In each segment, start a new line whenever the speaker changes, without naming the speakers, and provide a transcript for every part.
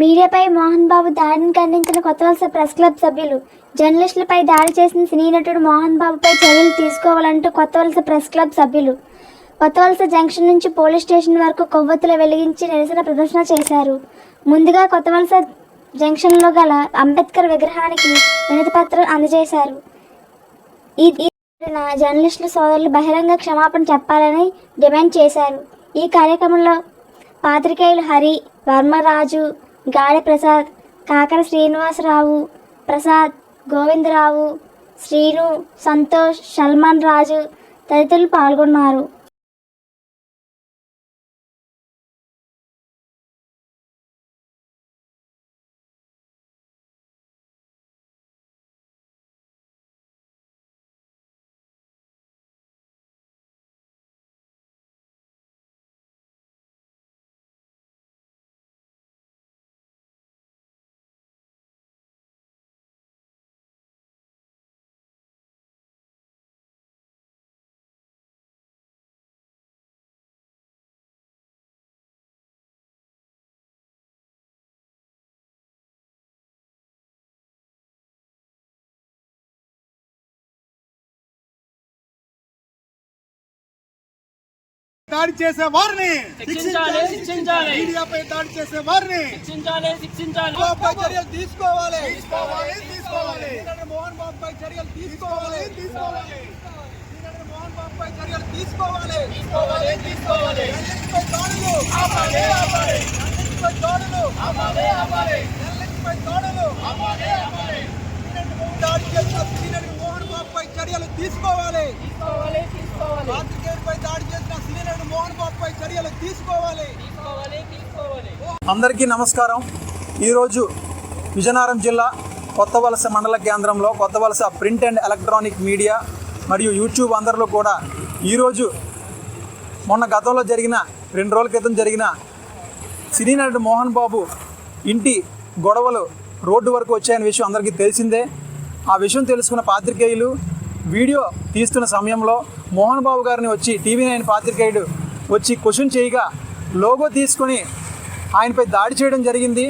మీడియాపై మోహన్ బాబు దాడిని ఖండించిన కొత్త వలస ప్రెస్ క్లబ్ సభ్యులు జర్నలిస్టులపై దాడి చేసిన సినీ నటుడు మోహన్ బాబుపై చర్యలు తీసుకోవాలంటూ కొత్త వలస ప్రెస్ క్లబ్ సభ్యులు కొత్త వలస జంక్షన్ నుంచి పోలీస్ స్టేషన్ వరకు కొవ్వొత్తులు వెలిగించి నిరసన ప్రదర్శన చేశారు. ముందుగా కొత్త వలస జంక్షన్లో గల అంబేద్కర్ విగ్రహానికి వినతి పత్రం అందజేశారు. ఈ జర్నలిస్టుల సోదరులు బహిరంగ క్షమాపణ చెప్పాలని డిమాండ్ చేశారు. ఈ కార్యక్రమంలో పాత్రికేయులు హరి వర్మరాజు గాడి ప్రసాద్ కాకర శ్రీనివాసరావు ప్రసాద్ గోవిందరావు శ్రీను సంతోష్ సల్మాన్ రాజు తదితరులు పాల్గొన్నారు.
దాడి చేసే వారిని.
శిక్షించాలి శిక్షించాలి.
మీడియాపై దాడి చేసే వారిని.
శిక్షించాలి శిక్షించాలి.
బాబుపై చర్యలు తీసుకోవాలి. తీసుకోవాలి తీసుకోవాలి. మోహన్ బాబుపై చర్యలు తీసుకోవాలి తీసుకోవాలి. మోహన్ బాబుపై చర్యలు తీసుకోవాలి.
తీసుకోవాలి తీసుకోవాలి.
జర్నలిస్టుపై దాడులు.
ఆపాలి ఆపాలి.
జర్నలిస్టుపై దాడులు.
ఆపాలి ఆపాలి.
జర్నలిస్టుపై దాడులు.
ఆపాలి ఆపాలి.
ఈనాడు మోహన్ దాడి చేసిన శ్రీనగర్ మోహన్ బాబుపై చర్యలు తీసుకోవాలి
తీసుకోవాలి
పాత్రికేయుడిపై దాడి చేసిన శ్రీనగర్ మోహన్ బాబుపై చర్యలు తీసుకోవాలి
తీసుకోవాలి తీసుకోవాలి
అందరికీ నమస్కారం. ఈరోజు విజయనగరం జిల్లా కొత్త వలస మండల కేంద్రంలో కొత్త వలస ప్రింట్ అండ్ ఎలక్ట్రానిక్ మీడియా మరియు యూట్యూబ్ అందరిలో కూడా ఈరోజు మొన్న గతంలో జరిగిన రెండు రోజుల క్రితం జరిగిన సినీ నటుడు మోహన్ బాబు ఇంటి గొడవలు రోడ్డు వరకు వచ్చాయనే విషయం అందరికీ తెలిసిందే. ఆ విషయం తెలుసుకున్న పాత్రికేయులు వీడియో తీస్తున్న సమయంలో మోహన్ బాబు గారిని వచ్చి టీవీ నైన్ పాత్రికేయుడు వచ్చి క్వశ్చన్ చేయగా లోగో తీసుకొని ఆయనపై దాడి చేయడం జరిగింది.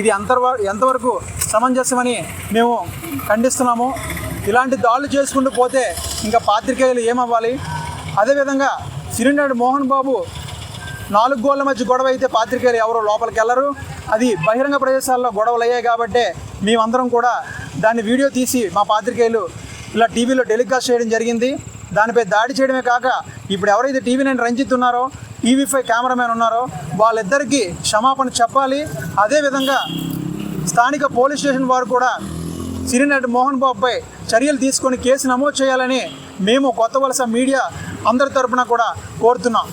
ఇది అంతర్వా ఎంతవరకు సమంజసమని మేము ఖండిస్తున్నాము. ఇలాంటి దాడులు చేసుకుంటూ పోతే ఇంకా పాత్రికేయులు ఏమవ్వాలి? అదేవిధంగా సిరినాడు మోహన్ బాబు నాలుగు గోళ్ళ మధ్య గొడవ అయితే పాత్రికేయులు ఎవరు లోపలికి వెళ్ళరు. అది బహిరంగ ప్రదేశాల్లో గొడవలు అయ్యాయి కాబట్టి మేమందరం కూడా దాన్ని వీడియో తీసి మా పాత్రికేయులు ఇలా టీవీలో టెలికాస్ట్ చేయడం జరిగింది. దానిపై దాడి చేయడమే కాక ఇప్పుడు ఎవరైతే టీవీ నైన్ రంజిత్ ఉన్నారో టీవీ ఫైవ్ కెమెరామెన్ ఉన్నారో వాళ్ళిద్దరికీ క్షమాపణ చెప్పాలి. అదేవిధంగా స్థానిక పోలీస్ స్టేషన్ వారు కూడా సిరినటి మోహన్ బాబుపై చర్యలు తీసుకొని కేసు నమోదు చేయాలని మేము కొత్త వలస మీడియా అందరి తరపున కూడా కోరుతున్నాం.